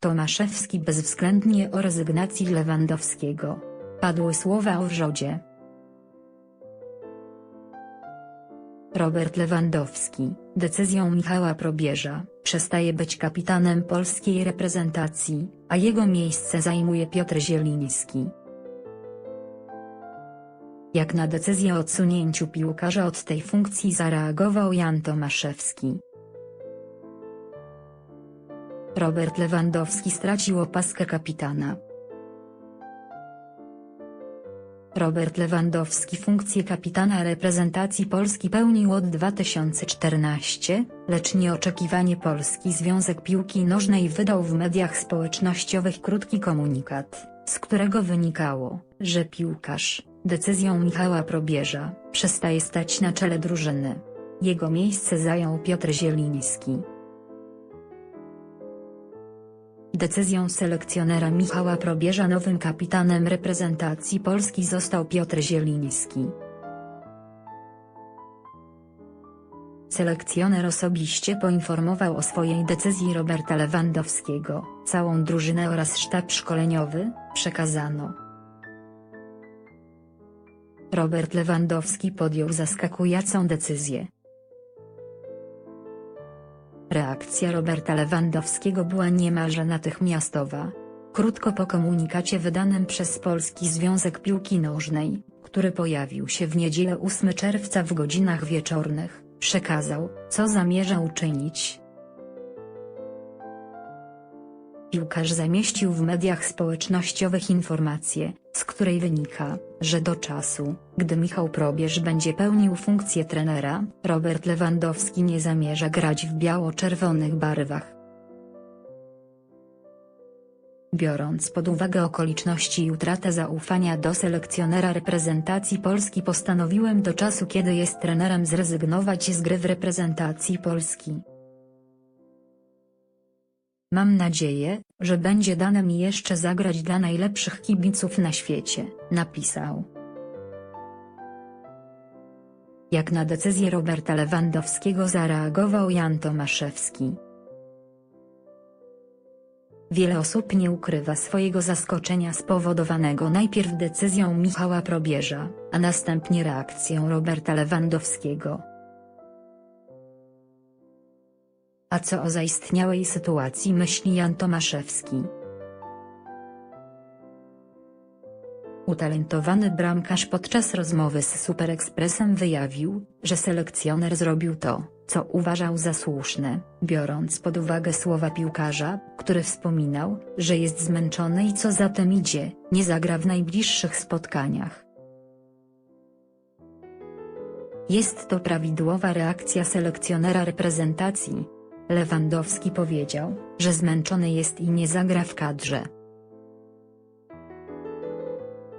Tomaszewski bezwzględnie o rezygnacji Lewandowskiego. Padły słowa o wrzodzie. Robert Lewandowski, decyzją Michała Probierza, przestaje być kapitanem polskiej reprezentacji, a jego miejsce zajmuje Piotr Zieliński. Jak na decyzję o odsunięciu piłkarza od tej funkcji zareagował Jan Tomaszewski. Robert Lewandowski stracił opaskę kapitana. Robert Lewandowski funkcję kapitana reprezentacji Polski pełnił od 2014, lecz nieoczekiwanie Polski Związek Piłki Nożnej wydał w mediach społecznościowych krótki komunikat, z którego wynikało, że piłkarz, decyzją Michała Probierza, przestaje stać na czele drużyny. Jego miejsce zajął Piotr Zieliński. Decyzją selekcjonera Michała Probierza nowym kapitanem reprezentacji Polski został Piotr Zieliński. Selekcjoner osobiście poinformował o swojej decyzji Roberta Lewandowskiego, całą drużynę oraz sztab szkoleniowy, przekazano. Robert Lewandowski podjął zaskakującą decyzję. Reakcja Roberta Lewandowskiego była niemalże natychmiastowa. Krótko po komunikacie wydanym przez Polski Związek Piłki Nożnej, który pojawił się w niedzielę 8 czerwca w godzinach wieczornych, przekazał, co zamierza uczynić. Piłkarz zamieścił w mediach społecznościowych informację, z której wynika, że do czasu, gdy Michał Probierz będzie pełnił funkcję trenera, Robert Lewandowski nie zamierza grać w biało-czerwonych barwach. Biorąc pod uwagę okoliczności i utratę zaufania do selekcjonera reprezentacji Polski postanowiłem do czasu kiedy jest trenerem zrezygnować z gry w reprezentacji Polski. Mam nadzieję, że będzie dane mi jeszcze zagrać dla najlepszych kibiców na świecie, napisał. Jak na decyzję Roberta Lewandowskiego zareagował Jan Tomaszewski. Wiele osób nie ukrywa swojego zaskoczenia spowodowanego najpierw decyzją Michała Probierza, a następnie reakcją Roberta Lewandowskiego. A co o zaistniałej sytuacji myśli Jan Tomaszewski? Utalentowany bramkarz podczas rozmowy z Super Expressem wyjawił, że selekcjoner zrobił to, co uważał za słuszne, biorąc pod uwagę słowa piłkarza, który wspominał, że jest zmęczony i co za tym idzie, nie zagra w najbliższych spotkaniach. Jest to prawidłowa reakcja selekcjonera reprezentacji. Lewandowski powiedział, że zmęczony jest i nie zagra w kadrze.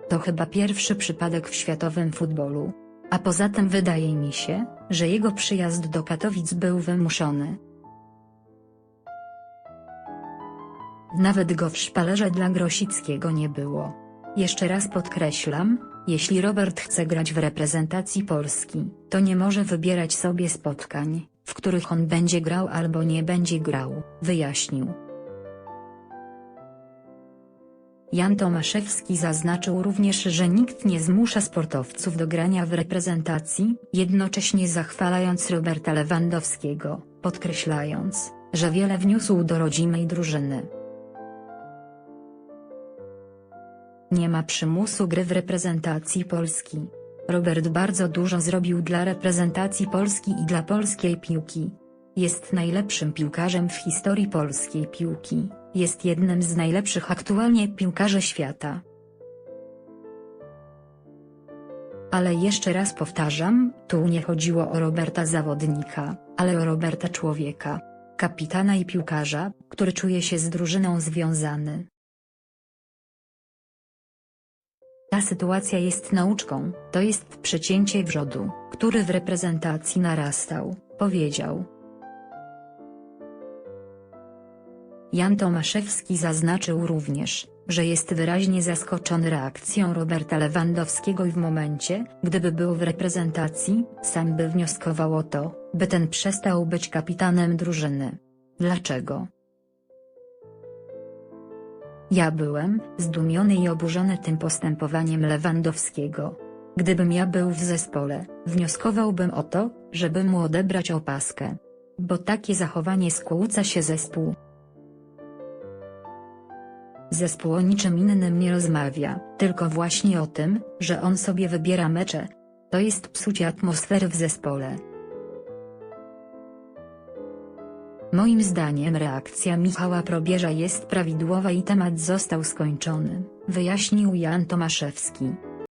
To chyba pierwszy przypadek w światowym futbolu. A poza tym wydaje mi się, że jego przyjazd do Katowic był wymuszony. Nawet go w szpalerze dla Grosickiego nie było. Jeszcze raz podkreślam, jeśli Robert chce grać w reprezentacji Polski, to nie może wybierać sobie spotkań, w których on będzie grał albo nie będzie grał, wyjaśnił. Jan Tomaszewski zaznaczył również że nikt nie zmusza sportowców do grania w reprezentacji, jednocześnie zachwalając Roberta Lewandowskiego, podkreślając, że wiele wniósł do rodzimej drużyny. Nie ma przymusu gry w reprezentacji Polski. Robert bardzo dużo zrobił dla reprezentacji Polski i dla polskiej piłki. Jest najlepszym piłkarzem w historii polskiej piłki, jest jednym z najlepszych aktualnie piłkarzy świata. Ale jeszcze raz powtarzam, tu nie chodziło o Roberta zawodnika, ale o Roberta człowieka. Kapitana i piłkarza, który czuje się z drużyną związany. Sytuacja jest nauczką, to jest przecięcie wrzodu, który w reprezentacji narastał, powiedział. Jan Tomaszewski zaznaczył również, że jest wyraźnie zaskoczony reakcją Roberta Lewandowskiego i w momencie, gdyby był w reprezentacji, sam by wnioskował o to, by ten przestał być kapitanem drużyny. Dlaczego? Ja byłem zdumiony i oburzony tym postępowaniem Lewandowskiego. Gdybym ja był w zespole, wnioskowałbym o to, żeby mu odebrać opaskę. Bo takie zachowanie skłóca się zespół. Zespół o niczym innym nie rozmawia, tylko właśnie o tym, że on sobie wybiera mecze. To jest psucie atmosfery w zespole. Moim zdaniem reakcja Michała Probierza jest prawidłowa i temat został skończony, wyjaśnił Jan Tomaszewski.